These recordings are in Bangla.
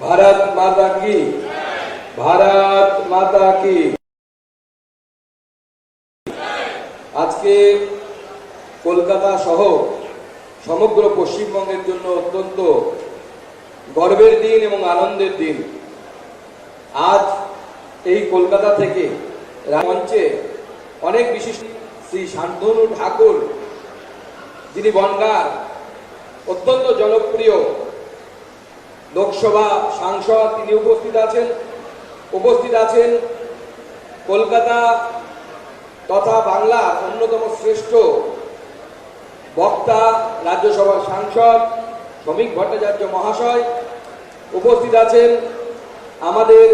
ভারত মাতা কি? ভারত মাতা কি? আজকে কলকাতা সহ সমগ্র পশ্চিমবঙ্গের জন্য অত্যন্ত গর্বের দিন এবং আনন্দের দিন। আজ এই কলকাতা থেকে মঞ্চে অনেক বিশিষ্ট শ্রী শান্তনু ঠাকুর, যিনি বনগার অত্যন্ত জনপ্রিয় লোকসভা সাংসদ তিনি উপস্থিত আছেন। উপস্থিত আছেন কলকাতা তথা বাংলা অন্যতম শ্রেষ্ঠ বক্তা, রাজ্যসভার সাংসদ, শ্রমিক ভট্টাচার্য মহাশয়। উপস্থিত আছেন আমাদের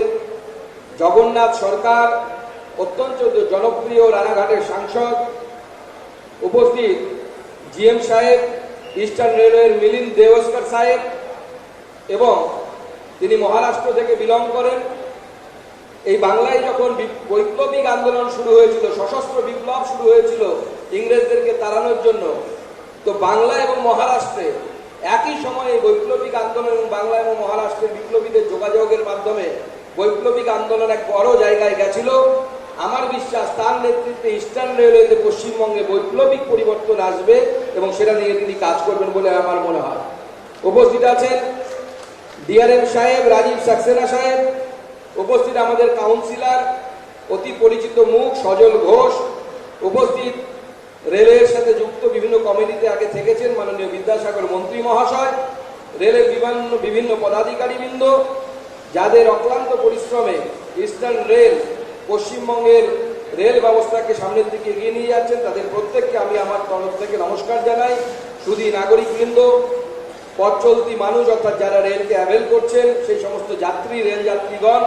জগন্নাথ সরকার, অত্যন্ত জনপ্রিয় রানাঘাটের সাংসদ। উপস্থিত জিএম সাহেব, ইস্টার্ন রেলওয়ের মিলিন্দ দেওস্কর সাহেব। এবং তিনি মহারাষ্ট্র থেকে বিলং করেন। এই বাংলায় যখন বৈপ্লবিক আন্দোলন শুরু হয়েছিল, সশস্ত্র বিপ্লব শুরু হয়েছিল ইংরেজদেরকে তাড়ানোর জন্য, তো বাংলা এবং মহারাষ্ট্রে একই সময়ে বৈপ্লবিক আন্দোলন এবং বাংলা এবং মহারাষ্ট্রের বিপ্লবীদের যোগাযোগের মাধ্যমে বৈপ্লবিক আন্দোলন এক বড় জায়গায় গেছিল। আমার বিশ্বাস, তার নেতৃত্বে ইস্টার্ন রেলওয়েতে পশ্চিমবঙ্গে বৈপ্লবিক পরিবর্তন আসবে এবং সেটা নিয়ে তিনি কাজ করবেন বলে আমার মনে হয়। উপস্থিত আছেন ডিআরএম সাহেব, রাজীব সাক্সেনা সাহেব, উপস্থিত আমাদের কাউন্সিলর, অতি পরিচিত মুখ, সজল ঘোষ, উপস্থিত রেলের সাথে যুক্ত বিভিন্ন কমিটিতে আগে থেকেছেন মাননীয় বিদ্যাসাগর মন্ত্রী মহাশয়, রেলের বিভিন্ন বিভিন্ন পদাধিকারীবৃন্দ, যাদের অক্লান্ত পরিশ্রমে ইস্টার্ন রেল পশ্চিমবঙ্গের রেল ব্যবস্থাকে সামনের দিকে এগিয়ে নিয়ে যাচ্ছেন, তাদের প্রত্যেককে আমি আমার তরফ থেকে নমস্কার জানাই। শুধু নাগরিকবৃন্দ পথ চলতি মানুষ, অর্থাৎ যারা রেলকে অ্যাভেল করছেন, সেই সমস্ত যাত্রী, রেল যাত্রীগণ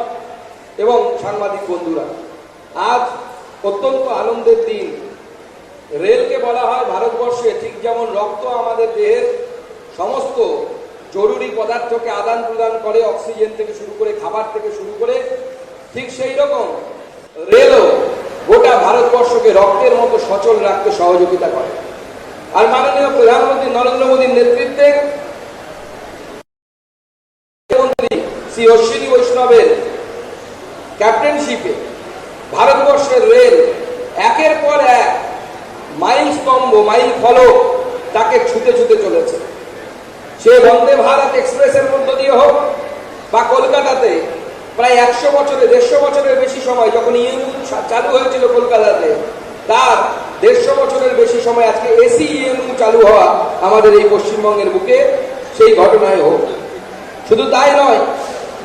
এবং সাংবাদিক বন্ধুরা, আজ অত্যন্ত আনন্দের দিন। রেলকে বলা হয় ভারতবর্ষে ঠিক যেমন রক্ত আমাদের দেহের সমস্ত জরুরি পদার্থকে আদান প্রদান করে, অক্সিজেন থেকে শুরু করে, খাবার থেকে শুরু করে, ঠিক সেই রকম রেলও গোটা ভারতবর্ষকে রক্তের মতো সচল রাখতে সহযোগিতা করে। আর মাননীয় প্রধানমন্ত্রী নরেন্দ্র মোদীর নেতৃত্বে মুখ্যমন্ত্রী শ্রী অশ্বিনী বৈষ্ণবের ক্যাপ্টেনশিপে ভারতবর্ষের রেল একের পর এক মাইল স্তম্ভ মাইল ফলক তাকে ছুতে ছুতে চলেছে। সে বন্দে ভারত এক্সপ্রেসের মধ্য দিয়ে হোক বা কলকাতাতে প্রায় একশো বছরে, দেড়শো বছরের বেশি সময় যখন ইএমইউ চালু হয়েছিল কলকাতাতে, তার দেড়শো বছরের বেশি সময় আজকে এসি ইএমইউ চালু হওয়া আমাদের এই পশ্চিমবঙ্গের বুকে সেই ঘটনায় হোক। শুধু তাই নয়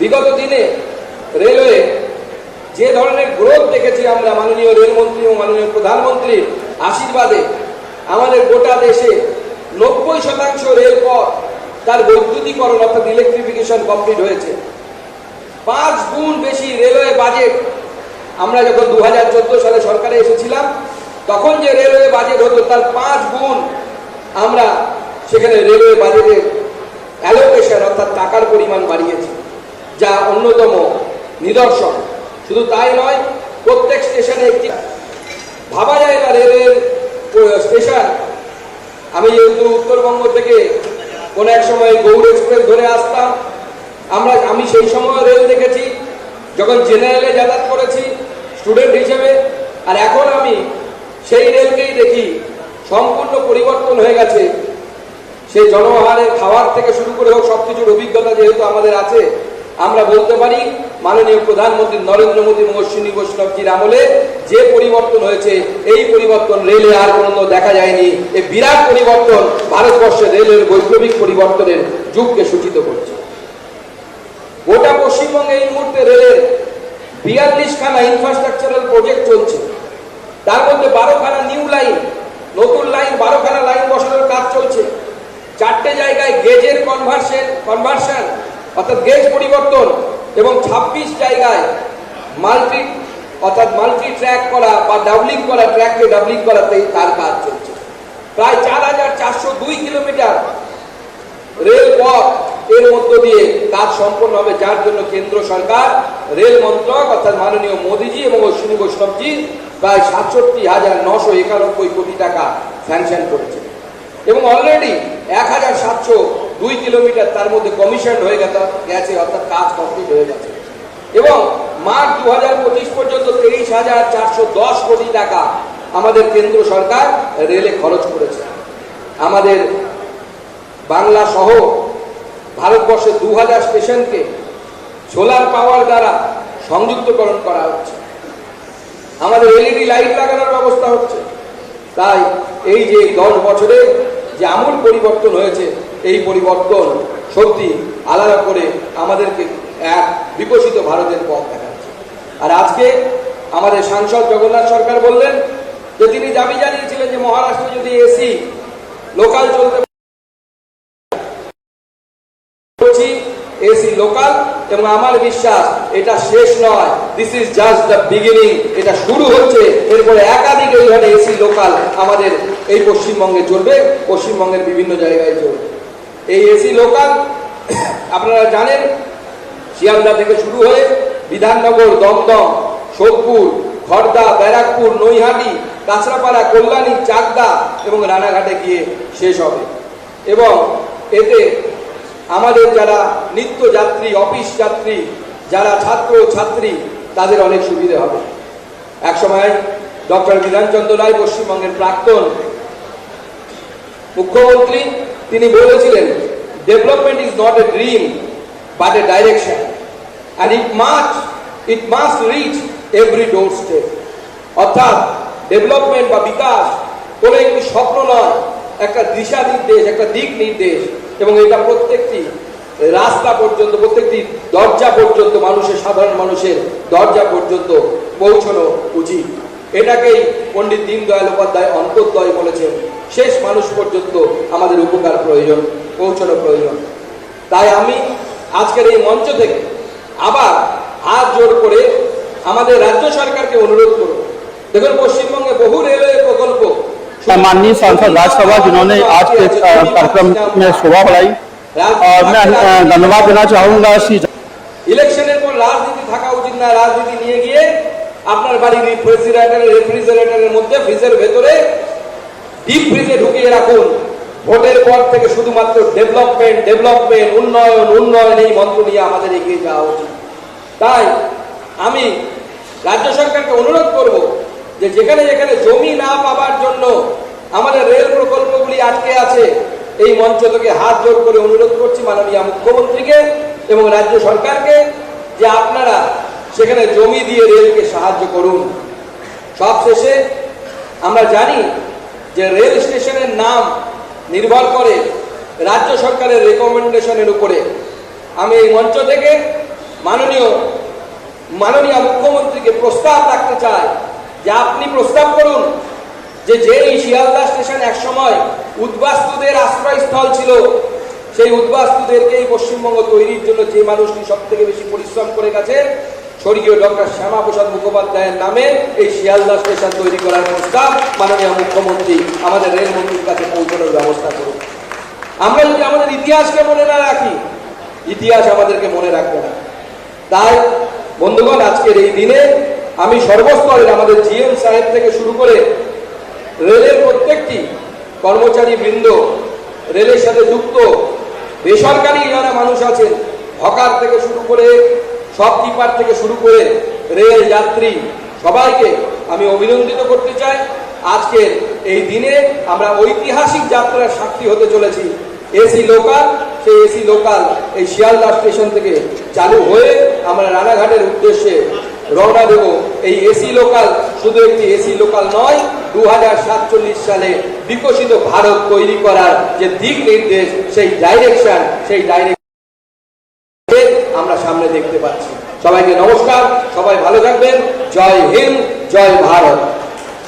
বিগত দিনে রেলওয়ে যে ধরনের গ্রোথ দেখেছি আমরা মাননীয় রেলমন্ত্রী ও মাননীয় প্রধানমন্ত্রীর আশীর্বাদে, আমাদের গোটা দেশে নব্বই শতাংশ রেলপথ তার বৈদ্যুতিকরণ অর্থাৎ ইলেকট্রিফিকেশন কমপ্লিট হয়েছে। পাঁচ গুণ বেশি রেলওয়ে বাজেট আমরা যখন দু হাজার চোদ্দ সালে সরকারে এসেছিলাম, তখন যে রেলওয়ে বাজেট হতো তার পাঁচ গুণ আমরা সেখানে রেলওয়ে বাজেটের অ্যালোকেশন অর্থাৎ টাকার পরিমাণ বাড়িয়েছি। যা অন্যতম নিদর্শন। শুধু তাই নয়, প্রত্যেক স্টেশনে একটি ভাবা যায় না রেলের স্টেশন। আমি যেহেতু উত্তরবঙ্গ থেকে কোনো এক সময় গৌড় এক্সপ্রেস ধরে আসতাম, আমরা, আমি সেই সময় রেল দেখেছি, যখন জেনারেলে যাতায়াত করেছি, স্টুডেন্ট হিসেবে, আর এখন আমি সেই রেলকেই দেখি। সম্পূর্ণ পরিবর্তন হয়ে গেছে। সেই জনহারের খাওয়ার থেকে শুরু করে হোক সব কিছুর অভিজ্ঞতা যেহেতু আমাদের আছে আমরা বলতে পারি, মাননীয় প্রধানমন্ত্রী নরেন্দ্র মোদী এবং অশ্বিনী বৈষ্ণবজির আমলে যে পরিবর্তন হয়েছে, এই পরিবর্তন রেলে আর কোনো দেখা যায়নি। এই বিরাট পরিবর্তন ভারতবর্ষের রেলের বৈপ্লবিক পরিবর্তনের যুগকে সূচিত করছে। গোটা পশ্চিমবঙ্গে এই মুহূর্তে রেলের বিয়াল্লিশখানা ইনফ্রাস্ট্রাকচারাল প্রজেক্ট চলছে। তার মধ্যে বারোখানা নিউ লাইন নতুন লাইন বারোখানা লাইন বসানোর কাজ চলছে। চারটে জায়গায় গেজের কনভার্সন কনভার্সন অর্থাৎ গেজ পরিবর্তন এবং ছাব্বিশ জায়গায় মাল্টি, অর্থাৎ মাল্টি ট্র্যাক করা বা ডাবলিং করা ট্র্যাককে ডাবলিং করাতে তার কাজ চলছে। প্রায় চার হাজার চারশো দুই কিলোমিটার রেলপথ এর মধ্য দিয়ে কাজ সম্পন্ন হবে, যার জন্য কেন্দ্র সরকার, রেল মন্ত্রক, অর্থাৎ মাননীয় মোদীজি এবং অশ্বিনী বৈষ্ণবজি প্রায় সাতষট্টি হাজার নশো একানব্বই কোটি টাকা স্যাংশন করেছে। এবং অলরেডি এক হাজার সাতশো দুই কিলোমিটার তার মধ্যে কমিশন হয়ে গেছে গেছে, অর্থাৎ কাজ কমপ্লিট হয়ে গেছে। এবং মার্চ দু হাজার পঁচিশ পর্যন্ত তেইশ হাজার চারশো দশ কোটি টাকা আমাদের কেন্দ্র সরকার রেলে খরচ করেছে। আমাদের বাংলা সহ ভারতবর্ষে দু হাজার স্টেশনকে সোলার পাওয়ার দ্বারা সংযুক্তকরণ করা হচ্ছে। আমাদের এলইডি লাইট লাগানোর ব্যবস্থা হচ্ছে। তাই এই যে দশ বছরে যে আমূল পরিবর্তন হয়েছে এই পরিবর্তন সত্যি আলাদা করে আমাদেরকে এক বিকশিত ভারতের পথ দেখাচ্ছে। আর আজকে আমাদের সাংসদ জগন্নাথ সরকার বললেন যে তিনি দাবি জানিয়েছিলেন যে মহারাষ্ট্রে যদি এসি লোকাল চলতে এসি লোকাল এবং আমার বিশ্বাস এটা শেষ নয়। This is just the beginning এটা শুরু হচ্ছে। এরপরে একাধিক এইভাবে এসি লোকাল আমাদের এই পশ্চিমবঙ্গে চলবে। পশ্চিমবঙ্গের বিভিন্ন জায়গায় চলবে। এই এসি লোকাল আপনারা জানেন, শিয়ালদা থেকে শুরু হয়ে বিধাননগর, দমদম, সোদপুর খড়দা ব্যারাকপুর, নৈহাটি, কাঁচরাপাড়া, কল্যাণী, চাকদা এবং রানাঘাটে গিয়ে শেষ হবে। এবং এতে আমাদের যারা নিত্য যাত্রী, অফিস যাত্রী, যারা ছাত্র ছাত্রী, তাদের অনেক সুবিধে হবে। একসময় ডক্টর বিধানচন্দ্র রায় পশ্চিমবঙ্গের প্রাক্তন মুখ্যমন্ত্রী তিনি বলেছিলেন development is not a dream but a direction and it must it must reach every doorstep অর্থাৎ ডেভেলপমেন্ট বা বিকাশ, কোনো একটি স্বপ্ন নয়, একটা দিশা নির্দেশ একটা দিক নির্দেশ এবং এটা প্রত্যেকটি রাস্তা পর্যন্ত, প্রত্যেকটি দরজা পর্যন্ত, মানুষের, সাধারণ মানুষের দরজা পর্যন্ত পৌঁছানো উচিত। এটাকেই পণ্ডিত দীনদয়াল উপাধ্যায় অন্তর্দয় বলেছেন। শেষ মানুষ পর্যন্ত আমাদের উপকার প্রয়োজন পৌঁছানো প্রয়োজন তাই আমি আজকের এই মঞ্চ থেকে আবার হাত জোর করে আমাদের রাজ্য সরকারকে অনুরোধ করব দেখুন পশ্চিমবঙ্গে বহু রেলওয়ে প্রকল্প माननीय सांसद राज्यसभा जिन्होंने आज के अ, कार्यक्रम में शोभा बढ़ाई और मैं अ, धन्यवाद देना चाहूंगा श्री ইলেকশনের পর রাজনীতি থাকা উচিত না রাজনীতি নিয়ে গিয়ে আপনার বাড়ির রেফ্রিজারেটরের রেফ্রিজারেটরের মধ্যে ফ্রিজের ভেতরে ডিপ ফ্রিজে ঢুকিয়ে রাখুন। ভোটের পর থেকে শুধুমাত্র ডেভেলপমেন্ট ডেভেলপমেন্ট উন্নয়ন উন্নয়ন এই মন্ত্র নিয়ে আমাদের এগিয়ে যাওয়া উচিত। তাই আমি রাজ্য সরকারকে অনুরোধ করব যে যেখানে যেখানে জমি না পাবার জন্য আমাদের রেল প্রকল্পগুলি আটকে আছে, এই মঞ্চ থেকে হাত জোর করে অনুরোধ করছি মাননীয় মুখ্যমন্ত্রীকে এবং রাজ্য সরকারকে যে আপনারা সেখানে জমি দিয়ে রেলকে সাহায্য করুন। সবশেষে আমরা জানি যে রেল স্টেশনের নাম নির্ভর করে রাজ্য সরকারের রেকমেন্ডেশনের উপরে। আমি এই মঞ্চ থেকে মাননীয় মাননীয় মুখ্যমন্ত্রীকে প্রস্তাব রাখতে চাই যে আপনি প্রস্তাব করুন যে যে এই শিয়ালদা স্টেশন একসময় উদ্বাস্তুদের আশ্রয়স্থল ছিল, সেই উদ্বাস্তুদেরকে এই পশ্চিমবঙ্গ তৈরির জন্য যে মানুষটি সব থেকে বেশি পরিশ্রম করে গেছে স্বর্গীয় ডক্টর শ্যামাপ্রসাদ মুখোপাধ্যায়ের নামে এই শিয়ালদা স্টেশন তৈরি করার প্রস্তাব মাননীয় মুখ্যমন্ত্রী আমাদের রেলমন্ত্রীর কাছে পৌঁছানোর ব্যবস্থা করুন। আমরা যদি আমাদের ইতিহাসকে মনে না রাখি, ইতিহাস আমাদেরকে মনে রাখবে না। তাই, বন্ধুগণ, আজকের এই দিনে আমি সর্বস্তরের আমাদের জিএম সাহেব থেকে শুরু করে রেলের প্রত্যেকটি কর্মচারী বৃন্দ রেলের সাথে যুক্ত বেসরকারি যারা মানুষ আছেন, হকার থেকে শুরু করে শপকিপার থেকে শুরু করে রেল যাত্রী সবাইকে আমি অভিনন্দিত করতে চাই। আজকের এই দিনে আমরা ঐতিহাসিক যাত্রার সাক্ষী হতে চলেছি। এসি লোকাল, সেই এসি লোকাল এই শিয়ালদা স্টেশন থেকে চালু হয়ে আমরা রানাঘাটের উদ্দেশ্যে রওনা দেব। এই এসি লোকাল শুধু একটি এসি লোকাল নয় দু সালে বিকশিত ভারত তৈরি করার যে দিক নির্দেশ, সেই ডাইরেকশন সেই ডাইরেকশন আমরা সামনে দেখতে পাচ্ছি সবাইকে নমস্কার সবাই ভালো থাকবেন জয় হিন্দ জয় ভারত